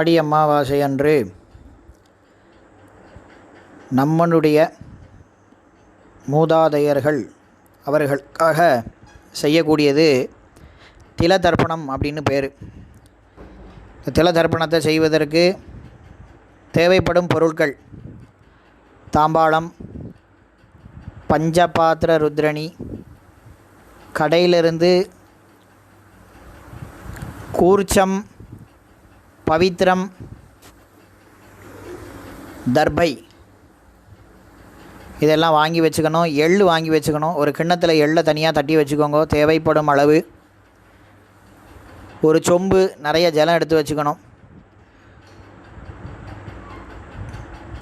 ஆடி அமாவாசை அன்று நம்மனுடைய மூதாதையர்கள் அவர்களுக்காக செய்யக்கூடியது தில தர்ப்பணம் அப்படின்னு பேர். இந்த தில தர்ப்பணத்தை செய்வதற்கு தேவைப்படும் பொருட்கள் தாம்பாளம் பஞ்சபாத்திர ருத்ரணி கடையிலிருந்து கூர்ச்சம் பவித்ரம் தர்பை. இதெல்லாம் வாங்கி வச்சுக்கணும் எள் வாங்கி வச்சுக்கணும். ஒரு கிண்ணத்தில் எள்ளை தனியாக தட்டி வச்சுக்கோங்க. தேவைப்படும் அளவு. ஒரு சொம்பு நிறைய ஜலம் எடுத்து வச்சுக்கணும்.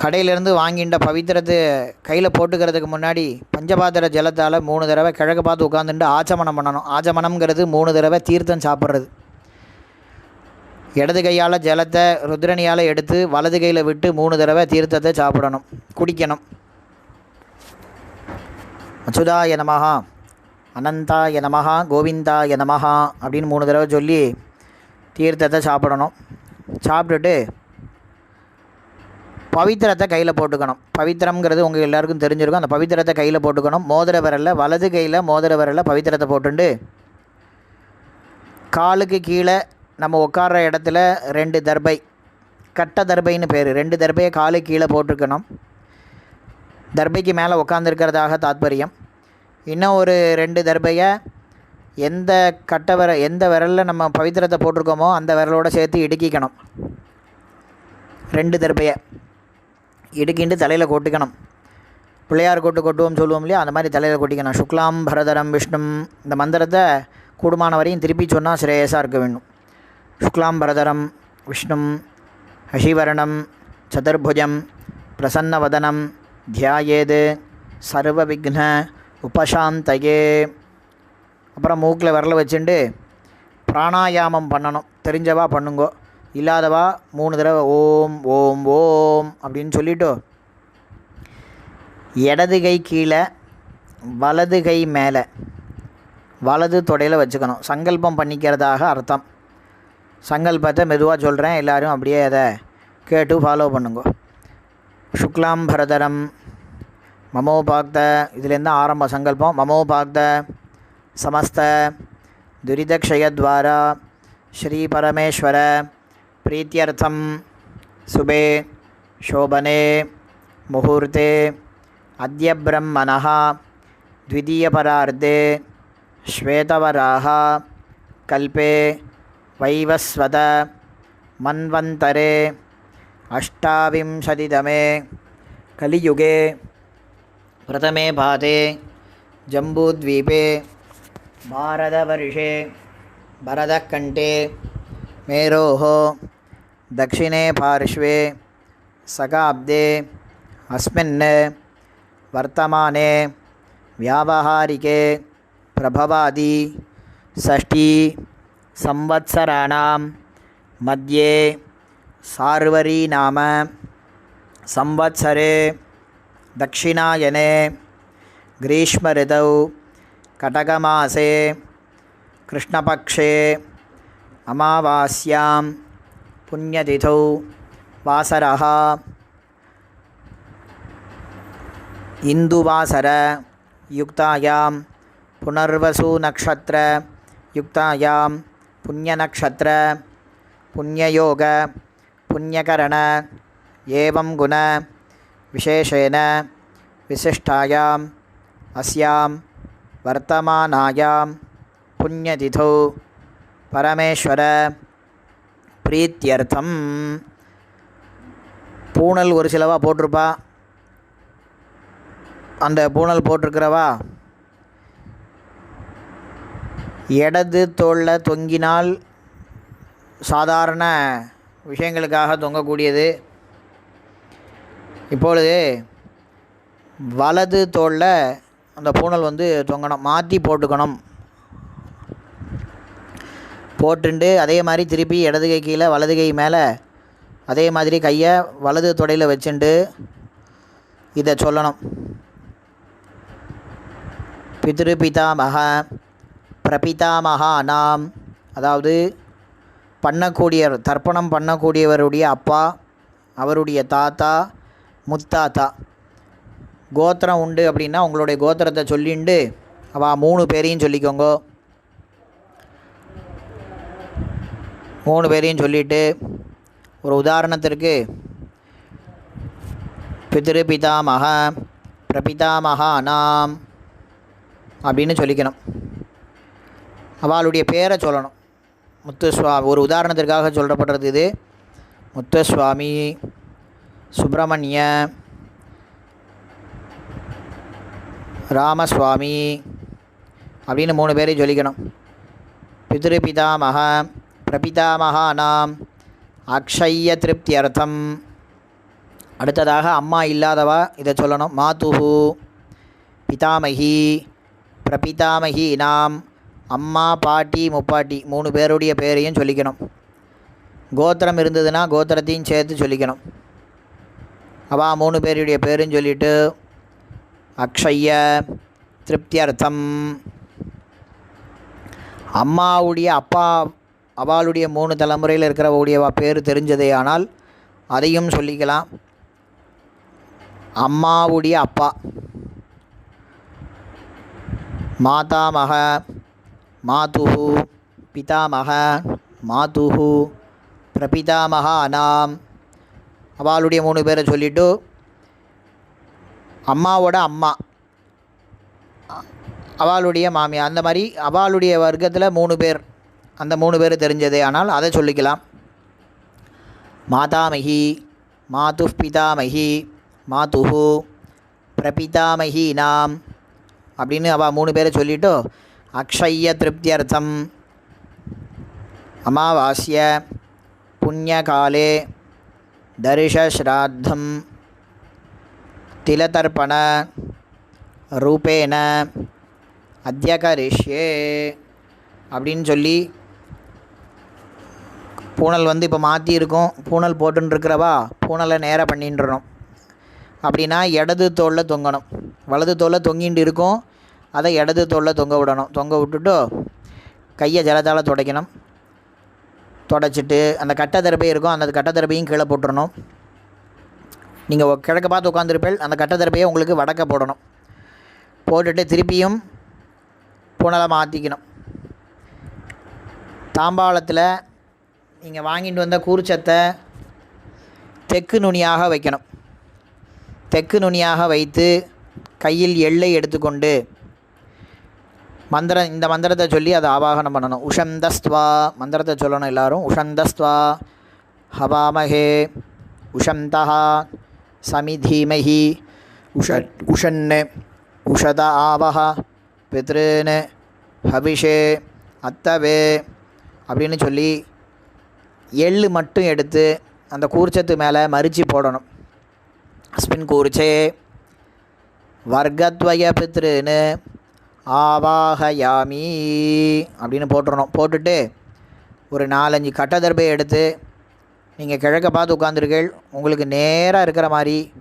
கடையிலேருந்து வாங்கின்ற பவித்திரத்தை கையில் போட்டுக்கிறதுக்கு முன்னாடி பஞ்சபாத்திர ஜலத்தால் மூணு தடவை கிழக்கு பார்த்து உட்காந்துட்டு ஆச்சமனம் பண்ணணும். ஆச்சமனம்ங்கிறது மூணு தடவை தீர்த்தம் சாப்பிட்றது. இடது கையால் ஜலத்தை ருத்ரணியால் எடுத்து வலது கையில் விட்டு மூணு தடவை தீர்த்தத்தை சாப்பிடணும். குடிக்கணும். அச்சுதாய நமஹா. அனந்தாய நமஹா. கோவிந்தாய நமஹா. அப்படின்னு மூணு தடவை சொல்லி தீர்த்தத்தை சாப்பிடணும். சாப்பிட்டுட்டு பவித்திரத்தை கையில் போட்டுக்கணும். பவித்திரம்ங்கிறது உங்கள் எல்லாருக்கும் தெரிஞ்சிருக்கும். அந்த பவித்திரத்தை கையில் போட்டுக்கணும். மோதிர விரலில் வலது கையில் மோதிர விரலில் பவித்திரத்தை போட்டுண்டு காலுக்கு கீழே நம்ம உட்கார்ற இடத்துல ரெண்டு தர்பை கட்ட தர்பைன்னு பேர். ரெண்டு தர்பையை காலை கீழே போட்டிருக்கணும். தர்பைக்கு மேலே உட்காந்துருக்கிறதாக தாத்பரியம். இன்னும் ஒரு ரெண்டு தர்பையை எந்த கட்ட விர எந்த விரலில் நம்ம பவித்திரத்தை போட்டிருக்கோமோ அந்த விரலோட சேர்த்து இடுக்கிக்கணும். ரெண்டு தர்பையை இடுக்கிண்டு தலையில் கொட்டிக்கணும். பிள்ளையார் கொட்டு கொட்டுவோம் சொல்லுவோம் இல்லையா? அந்த மாதிரி தலையில் கொட்டிக்கணும். சுக்லாம் பரதரம் விஷ்ணும் இந்த மந்திரத்தை கூடுமான வரையும் திருப்பி சொன்னால் ஸ்ரேயஸாக இருக்க வேண்டும். சுக்லாம் பரதரம் விஷ்ணும் ஹஷிவரணம் சதுர்புஜம் பிரசன்னவதனம் தியாயேது சர்வ விக்ன உபசாந்தயே அப்புறம் மூக்கில் விரல வச்சுண்டு பிராணாயாமம் பண்ணணும். தெரிஞ்சவா பண்ணுங்கோ. இல்லாதவா மூணு தடவை ஓம் ஓம் ஓம் அப்படின்னு சொல்லிட்டு. இடது கை கீழே வலது கை மேலே. வலது தொடையில் வச்சுக்கணும். சங்கல்பம் பண்ணிக்கிறதாக அர்த்தம். சங்கல்பத்தை மெதுவாக சொல்கிறேன் எல்லோரும் அப்படியே அதை கேட்டு ஃபாலோ பண்ணுங்க சுக்லாம் பரதரம் மமோபாக்த இதுலேருந்து ஆரம்ப சங்கல்பம் மமோபாக்த சமஸ்த துரிதக்ஷயத்வாரா ஸ்ரீ பரமேஸ்வர प्रीत्यर्थं शुभे शोभने मुहूर्ते अद्य ब्रह्मणः द्वितीयपरार्धे श्वेतवराः कल्पे वैवस्वत मन्वन्तरे अष्टाविंशतितमे कलियुगे प्रथमे पादे जम्बूद्वीपे भारतवर्षे भरतकण्ठे मेरोः दक्षिणे पार्श्वे शकाब्दे अस्मिन् वर्तमाने व्यावहारिके प्रभवादि षष्ठी संवत्सराणां मध्ये सार्वरी नाम संवत्सरे दक्षिणायने ग्रीष्मऋतौ कटकमासे कृष्णपक्षे अमावास्यां पुण्यतिथौ वासरः इन्दुवासरयुक्तायां पुनर्वसुनक्षत्रयुक्तायां புண்ணியநக்ஷத்திர புண்ணியயோக புண்ணியகரண ஏவம் குண விசேஷேன விசிஷ்டாயாம் அஸ்யாம் வர்த்தமானாயாம் புண்ணியதிதோ பரமேஸ்வர பிரீத்தியர்த்தம். பூணல் ஒரு சிலவா போட்டிருப்பா. அந்த பூணல் போட்டிருக்கிறவா? இடது தோளில் தொங்கினால் சாதாரண விஷயங்களுக்காக தொங்கக்கூடியது. இப்பொழுது வலது தோளில் அந்த பூணல் வந்து தொங்கணும். மாற்றி போட்டுக்கணும். போட்டுண்டு அதே மாதிரி திருப்பி இடது கை கீழே வலது கை மேலே அதே மாதிரி கையை வலது தொடையில் வச்சுண்டு இதை சொல்லணும். பித்ரு பிதாமக பிரபிதாமகா நாம் அதாவது பண்ணக்கூடியவர் தர்ப்பணம் பண்ணக்கூடியவருடைய அப்பா அவருடைய தாத்தா முத்தாத்தா. கோத்திரம் உண்டு அப்படின்னா உங்களுடைய கோத்திரத்தை சொல்லிண்டு அவ மூணு பேரையும் சொல்லிக்கோங்க. மூணு பேரையும் சொல்லிட்டு ஒரு உதாரணத்திற்கு பிதிரு பிதாமக பிரபிதாமகானாம் அப்படின்னு சொல்லிக்கணும். அவளுடைய பேரை சொல்லணும். முத்துஸ்வா ஒரு உதாரணத்திற்காக சொல்லப்படுறது இது. முத்துசுவாமி சுப்பிரமணிய ராமசுவாமி அப்படின்னு மூணு பேரையும் சொல்லிக்கணும். பிதிருபிதாமக பிரபிதாமகானாம் அக்ஷய்ய திருப்தி அர்த்தம் அடுத்ததாக அம்மா இல்லாதவா இதை சொல்லணும். மாதுஹு பிதாமகி பிரபிதாமகி நாம் அம்மா பாட்டி முப்பாட்டி மூணு பேருடைய பேரையும் சொல்லிக்கணும். கோத்திரம் இருந்ததுன்னா கோத்திரத்தையும் சேர்த்து சொல்லிக்கணும். அவா மூணு பேருடைய பேரும் சொல்லிட்டு அக்ஷய்ய திருப்தியர்த்தம். அம்மாவுடைய அப்பா அவளுடைய மூணு தலைமுறையில் இருக்கிறவுடைய பேர் தெரிஞ்சதே ஆனால் அதையும் சொல்லிக்கலாம். அம்மாவுடைய அப்பா. மாதாமக மாதுஹு பிதாமக மாதுஹு பிரபிதாமக அனாம் அவளுடைய மூணு பேரை சொல்லிவிட்டு அம்மாவோட அம்மா அவளுடைய மாமியார் அந்த மாதிரி அவளுடைய வர்க்கத்தில் மூணு பேர் அந்த மூணு பேர் தெரிஞ்சதே ஆனால் அதை சொல்லிக்கலாம். மாதாமகி மாது பிதாமகி மாதுஹு பிரபிதாமகி நாம் அப்படின்னு அவள் மூணு பேரை சொல்லிவிட்டு அக்ஷய்ய திருப்தியர்த்தம் அமாவாசிய புண்ணியகாலே தரிசஸ்ராத்தம். திலதர்ப்பண ரூபேன அத்தியகரிஷ்யே அப்படின்னு சொல்லி பூனல் வந்து இப்போ மாற்றியிருக்கோம் பூனல் போட்டுருக்கிறவா பூனலை நேராக பண்ணிட்டுறணும் அப்படின்னா இடது தோளில் தொங்கணும். வலது தோளில் தொங்கிட்டு இருக்கும் அதை இடது தோளில் தொங்க விடணும். தொங்க விட்டுட்டு கையை ஜலத்தால் துடைக்கணும். தொடச்சிட்டு அந்த கட்டை தரப்பை இருக்கும். அந்த கட்டை தரப்பையும் கீழே போட்டுடணும் நீங்கள் கிழக்க பார்த்து உட்காந்துருப்பேள் அந்த கட்டை தரப்பையை உங்களுக்கு வடக்க போடணும். போட்டுட்டு திருப்பியும் புனலை மாற்றிக்கணும் தாம்பாளத்தில் நீங்கள் வாங்கிட்டு வந்த கூர்ச்சத்தை தெற்கு நுனியாக வைக்கணும். தெற்கு நுனியாக வைத்து கையில் எள்ளை எடுத்துக்கொண்டு மந்திரம் இந்த மந்திரத்தை சொல்லி அதை ஆவாகனம் பண்ணணும். உஷந்தஸ்துவா மந்திரத்தை சொல்லணும் எல்லாரும். உஷந்தஸ்துவா ஹவாமஹே உஷந்தா சமிதீமஹி உஷ உஷன்னு உஷத ஆவஹ பித்ருன்னு ஹபிஷே அத்தவே அப்படின்னு சொல்லி எள்ளு மட்டும் எடுத்து அந்த கூர்ச்சத்து மேலே மறித்து போடணும். அஸ்மின் கூர்ச்சே வர்க்கத்வய பித்ருன்னு ஆவாகயாமி அப்படின்னு போட்டுடணும் போட்டுட்டு ஒரு நாலஞ்சு கட்டதர்பை எடுத்து நீங்கள் கிழக்க பார்த்து உட்காந்துருக்கீள் உங்களுக்கு நேராக இருக்கிற மாதிரி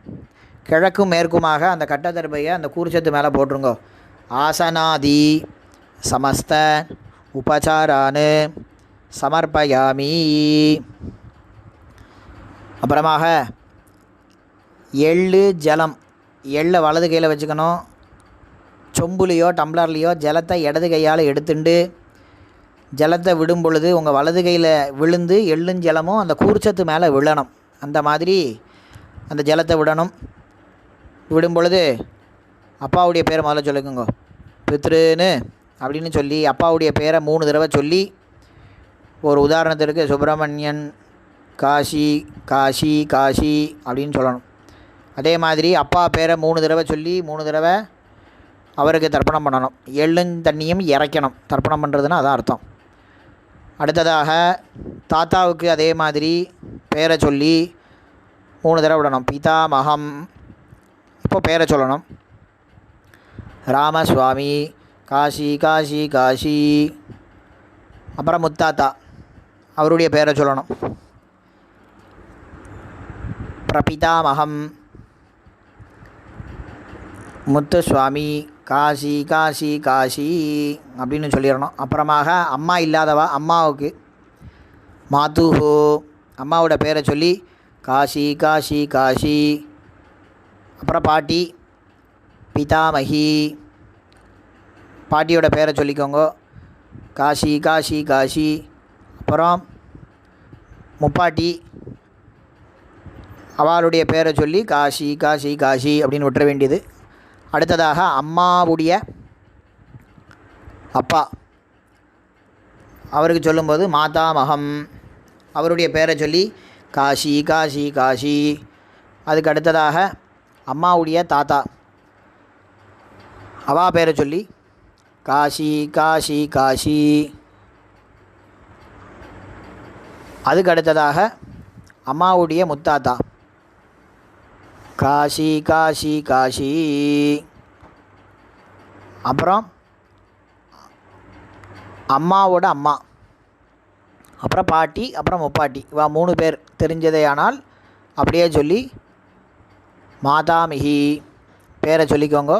கிழக்கும் மேற்குமாக அந்த கட்டதர்பையை அந்த கூர்ச்சத்து மேலே போட்டுருங்கோ. ஆசனாதி சமஸ்த உபசாரானு சமர்ப்பயாமி. அப்புறமாக எள்ளு ஜலம் எள்ளை வலது கையில் வச்சுக்கணும். சொம்புலேயோ டம்ளர்லேயோ ஜலத்தை இடது கையால் எடுத்துண்டு ஜலத்தை விடும் பொழுது உங்கள் வலது கையில் விழுந்து எள்ளும் ஜலமும் அந்த கூர்ச்சத்து மேலே விழணும். அந்த மாதிரி அந்த ஜலத்தை விடணும். விடும் பொழுது அப்பாவுடைய பேரை முதல்ல சொல்லிக்கோங்க. பித்ருன்னு அப்படின்னு சொல்லி அப்பாவுடைய பேரை மூணு தடவை சொல்லி ஒரு உதாரணத்திற்கு சுப்பிரமணியன் காஷி காஷி காஷி அப்படின்னு சொல்லணும். அதே மாதிரி அப்பா பேரை மூணு தடவை சொல்லி மூணு தடவை அவருக்கு தர்ப்பணம் பண்ணணும். எள்ளும் தண்ணியும் இறைக்கணும். தர்ப்பணம் பண்ணுறதுன்னா அதான் அர்த்தம். அடுத்ததாக தாத்தாவுக்கு அதே மாதிரி பேரை சொல்லி மூணு தடவை விடணும். பிதாமகம். இப்போ பேரை சொல்லணும். ராமசுவாமி காஷி காஷி காஷி அப்புறம் முத்தாத்தா. அவருடைய பேரை சொல்லணும். பிரபிதாமகம் முத்துசுவாமி. காசி காசி காசி அப்படின்னு சொல்லிடணும். அப்புறமாக அம்மா இல்லாதவா? அம்மாவுக்கு மாதுஹு. அம்மாவோட பேரை சொல்லி காஷி காஷி காஷி அப்புறம் பாட்டி பிதாமகி. பாட்டியோட பேரை சொல்லிக்கோங்க. காசி காஷி காஷி அப்புறம் முப்பாட்டி அவளுடைய பேரை சொல்லி காஷி காஷி காஷி அப்படின்னு விட்டுற வேண்டியது. அடுத்ததாக அம்மாவுடைய அப்பா. அவருக்கு சொல்லும்போது மாதாமகம் அவருடைய பேரை சொல்லி காஷி காஷி காஷி. அதுக்கு அடுத்ததாக அம்மாவுடைய தாத்தா. அவா பேரை சொல்லி காஷி காஷி காஷி. அதுக்கு அடுத்ததாக அம்மாவுடைய முத்தாத்தா. காஷி காஷி காஷி அப்புறம் அம்மாவோட அம்மா. அப்புறம் பாட்டி அப்புறம் முப்பாட்டி. இவா மூணு பேர். தெரிஞ்சதே ஆனால் அப்படியே சொல்லி மாதாமிகி பேரை சொல்லிக்கோங்க.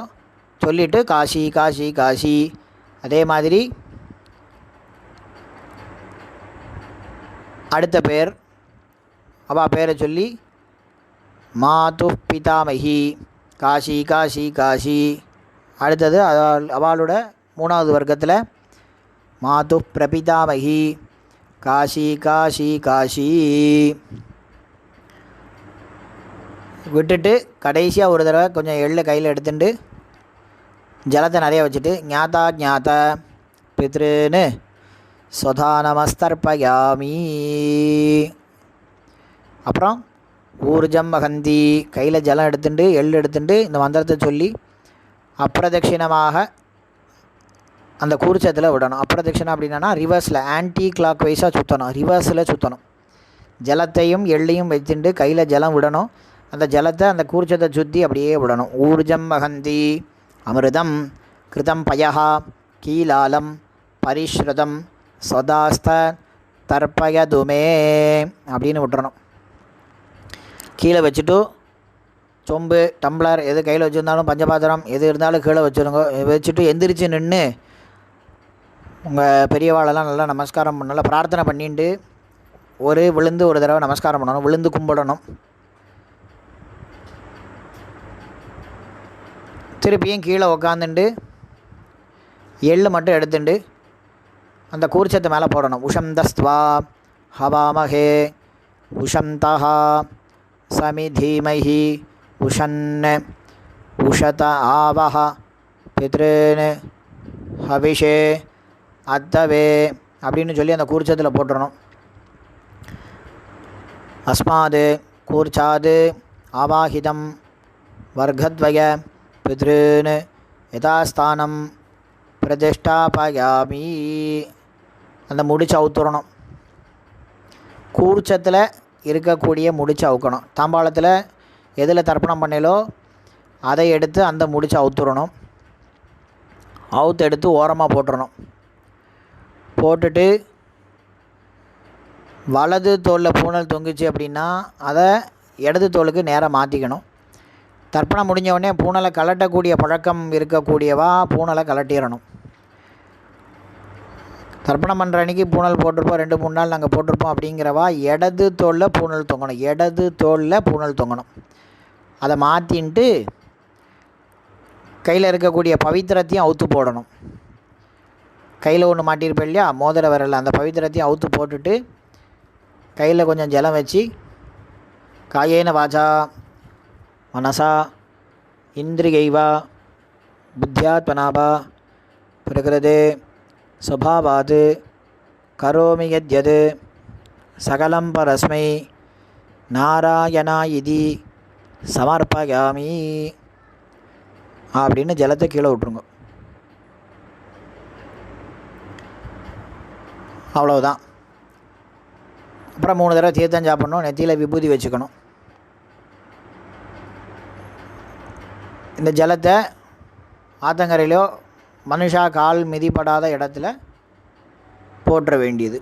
சொல்லிவிட்டு காஷி காஷி காஷி அதே மாதிரி அடுத்த பேர். அவள் பேரை சொல்லி மாது பிதாமகி. காஷி காஷி காஷி அடுத்தது அவள் அவளோட மூணாவது வர்க்கத்தில் மாது பிரபிதாமகி. காஷி காஷி காஷி விட்டுட்டு கடைசியாக ஒரு தடவை கொஞ்சம் எள்ளு கையில் எடுத்துட்டு ஜலத்தை நிறைய வச்சுட்டு ஞாதா ஞாத பித்ருன்னு சொதா அப்புறம் ஊர்ஜம் மகந்தி கையில் ஜலம் எடுத்துட்டு எள் எடுத்துட்டு இந்த மந்திரத்தை சொல்லி அப்பிரதட்சிணமாக அந்த கூர்ச்சத்தில் விடணும். அப்பிரதட்சிணம் அப்படின்னா ரிவர்ஸில் ஆன்டி கிளாக் வைஸாக சுற்றணும் ரிவர்ஸில் சுற்றணும் ஜலத்தையும் எள்ளையும் வச்சுட்டு கையில் ஜலம் விடணும். அந்த ஜலத்தை அந்த கூர்ச்சத்தை சுற்றி அப்படியே விடணும். ஊர்ஜம் மகந்தி அமிர்தம் கிருதம் பயஹா கீலாலம் பரிஸ்ருதம் சதாஸ்த தர்ப்பயதுமே அப்படின்னு விட்டுறணும். கீழே வச்சுட்டு சொம்பு டம்ளர் எது கையில் வச்சுருந்தாலும் பஞ்சபாத்திரம் எது இருந்தாலும் கீழே வச்சுருங்க. வச்சுட்டு எந்திரிச்சு நின்று உங்கள் பெரியவாளெல்லாம் நல்லா நமஸ்காரம் பண்ண நல்லா பிரார்த்தனை பண்ணிட்டு ஒரு விழுந்து ஒரு தடவை நமஸ்காரம் பண்ணணும். விழுந்து கும்பிடணும். திருப்பியும் கீழே உக்காந்துண்டு எள்ளு மட்டும் எடுத்துண்டு அந்த கூர்ச்சத்தை மேலே போடணும். உஷந்தஸ்துவா ஹவாமஹே உஷந்தஹா. சமிதீமஹி உஷன் உஷத ஆவஹ பித்ருன்னு ஹவிஷே அத்தவே அப்படின்னு சொல்லி அந்த கூர்ச்சத்தில் போட்டுடணும் அஸ்மாது கூர்ச்சாது ஆவாஹிதம் வர்க்கத்வய பித்ருன் யதாஸ்தானம் பிரதிஷ்டாபயாமி. அந்த முடிச்சு அவுத்துறணும். கூர்ச்சத்தில் இருக்கக்கூடிய முடிச்சு அவுக்கணும். தாம்பாளத்தில் எதில் தர்ப்பணம் பண்ணலோ அதை எடுத்து அந்த முடிச்சு அவுத்துடணும் அவுத்து எடுத்து ஓரமாக போட்டுறணும். போட்டுட்டு வலது தோலில் பூனல் தொங்குச்சு அப்படின்னா அதை இடது தோலுக்கு நேராக மாற்றிக்கணும் தர்ப்பணம் முடிஞ்ச உடனே பூனலை கலட்டக்கூடிய பழக்கம் இருக்கக்கூடியவா பூனலை கலட்டிடணும் தர்ப்பணம் பண்ணுற அன்றைக்கி பூனல் போட்டிருப்போம். ரெண்டு மூணு நாள் நாங்கள் போட்டிருப்போம் அப்படிங்கிறவா இடது தோலில் பூனல் தொங்கணும். இடது தோலில் பூனல் தொங்கணும். அதை மாற்றின்ட்டு கையில் இருக்கக்கூடிய பவித்திரத்தையும் அவுத்து போடணும். கையில் ஒன்று மாட்டியிருப்பேன் இல்லையா? மோதிர விரல் அந்த பவித்திரத்தையும் அவுத்து போட்டுட்டு கையில் கொஞ்சம் ஜலம் வச்சு காயேன வாச்சா மனசா இந்திரியைவா புத்தியாத்மனாபா பிரகிருதே சுபாவாது கரோமி யத்யது சகலம் பரஸ்மை நாராயணா சமர்ப்பயாமி அப்படின்னு ஜலத்தை கீழே விட்ருங்க அவ்வளவுதான். அப்புறம் மூணு தடவை தீர்த்தம் சாப்பிட்ணும் நெத்தியில் விபூதி வச்சுக்கணும். இந்த ஜலத்தை ஆத்தங்கரையிலையோ மனுஷா கால் மிதிப்படாத இடத்துல போற்ற வேண்டியது.